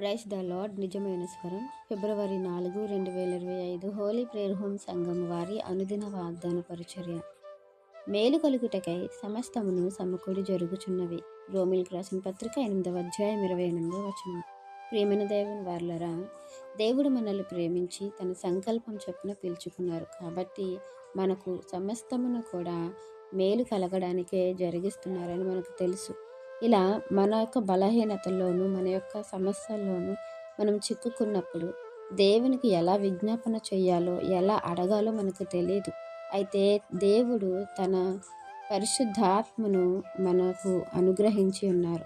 Price the lord నిజమైన స్వరం. ఫిబ్రవరి నాలుగు రెండు వేల ఇరవై ఐదు హోలీ ప్రేయర్ హోమ్ సంఘం వారి అనుదిన వాగ్దాన పరిచర్య. మేలు కలుగుటకై సమస్తమును సమకూడి జరుగుచున్నవి. రోమిల్ రాసిన పత్రిక ఎనిమిదవ అధ్యాయం ఇరవై ఎనిమిదవ వచనం. ప్రేమైన దేవుని వార్లరా దేవుడు మనల్ని ప్రేమించి తన సంకల్పం చొప్పున పిలుచుకున్నారు. కాబట్టి మనకు సమస్తమును కూడా మేలు కలగడానికే జరిగిస్తున్నారని మనకు తెలుసు. ఇలా మన యొక్క బలహీనతల్లోనూ మన యొక్క సమస్యల్లోనూ మనం చిక్కుకున్నప్పుడు దేవునికి ఎలా విజ్ఞాపన చేయాలో ఎలా అడగాలో మనకు తెలియదు అయితే దేవుడు తన పరిశుద్ధాత్మను మనకు అనుగ్రహించి ఉన్నారు.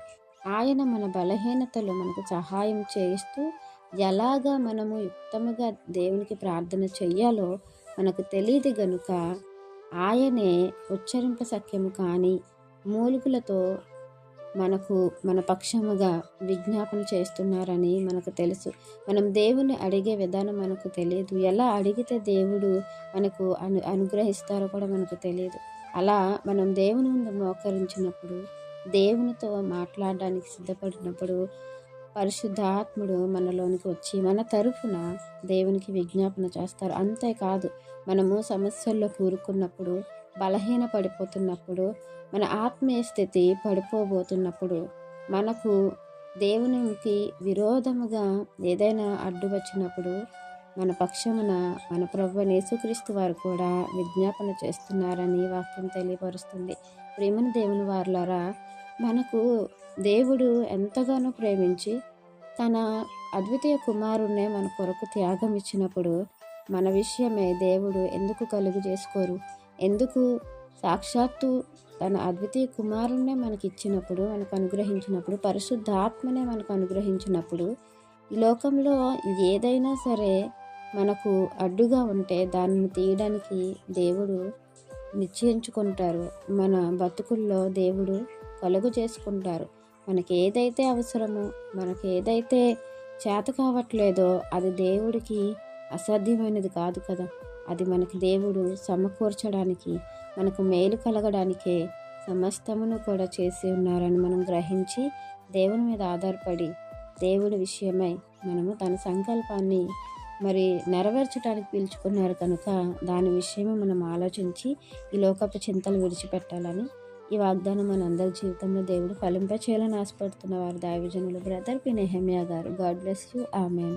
ఆయన మన బలహీనతలో మనకు సహాయం చేయిస్తూ ఎలాగా మనము యుక్తముగా దేవునికి ప్రార్థన చెయ్యాలో మనకు తెలియదు గనుక ఆయనే ఉచ్చరింప సఖ్యము కానీ మూలుగులతో మనకు మన పక్షముగా విజ్ఞాపన చేస్తున్నారని మనకు తెలుసు. మనం దేవుని అడిగే విధానం మనకు తెలియదు. ఎలా అడిగితే దేవుడు మనకు అను అనుగ్రహిస్తారో కూడా మనకు తెలియదు. అలా మనం దేవుని ముందు మోకరించినప్పుడు దేవునితో మాట్లాడడానికి సిద్ధపడినప్పుడు పరిశుద్ధాత్ముడు మనలోనికి వచ్చి మన తరఫున దేవునికి విజ్ఞాపన చేస్తారు. అంతేకాదు మనము సమస్యల్లో కూరుకున్నప్పుడు బలహీన పడిపోతున్నప్పుడు మన ఆత్మీయ స్థితి పడిపోబోతున్నప్పుడు మనకు దేవునికి విరోధముగా ఏదైనా అడ్డు వచ్చినప్పుడు మన పక్షమున మన ప్రభు యేసుక్రీస్తు వారు కూడా విజ్ఞాపన చేస్తున్నారని వాక్యం తెలియపరుస్తుంది. ప్రేమను దేవుని వారులారా మనకు దేవుడు ఎంతగానో ప్రేమించి తన అద్వితీయ కుమారుణ్ణే మన కొరకు త్యాగం ఇచ్చినప్పుడు మన విషయమే దేవుడు ఎందుకు కలుగు చేసుకోరు? ఎందుకు? సాక్షాత్తు తన అద్వితీయ కుమారుణ్ణే మనకి ఇచ్చినప్పుడు మనకు అనుగ్రహించినప్పుడు పరిశుద్ధాత్మనే మనకు అనుగ్రహించినప్పుడు ఈ లోకంలో ఏదైనా సరే మనకు అడ్డుగా ఉంటే దానిని తీయడానికి దేవుడు నిశ్చయించుకుంటారు. మన బతుకుల్లో దేవుడు కలుగు చేసుకుంటారు. మనకి ఏదైతే అవసరమో మనకి ఏదైతే చేత కావట్లేదో అది దేవుడికి అసాధ్యమైనది కాదు కదా. అది మనకి దేవుడు సమకూర్చడానికి మనకు మేలు కలగడానికే సమస్తమును కూడా చేసి ఉన్నారని మనం గ్రహించి దేవుని మీద ఆధారపడి దేవుడి విషయమై మనము తన సంకల్పాన్ని మరి నెరవేర్చడానికి పీల్చుకున్నారు కనుక దాని విషయమే మనం ఆలోచించి ఈ లోకపు చింతలు విడిచిపెట్టాలని ఈ వాగ్దానం మన అందరి జీవితంలో దేవుడు ఫలింప చేయాలని ఆశపడుతున్న వారు దైవజనులు. Brother P. నెహమియా గారు. God bless you. Amen.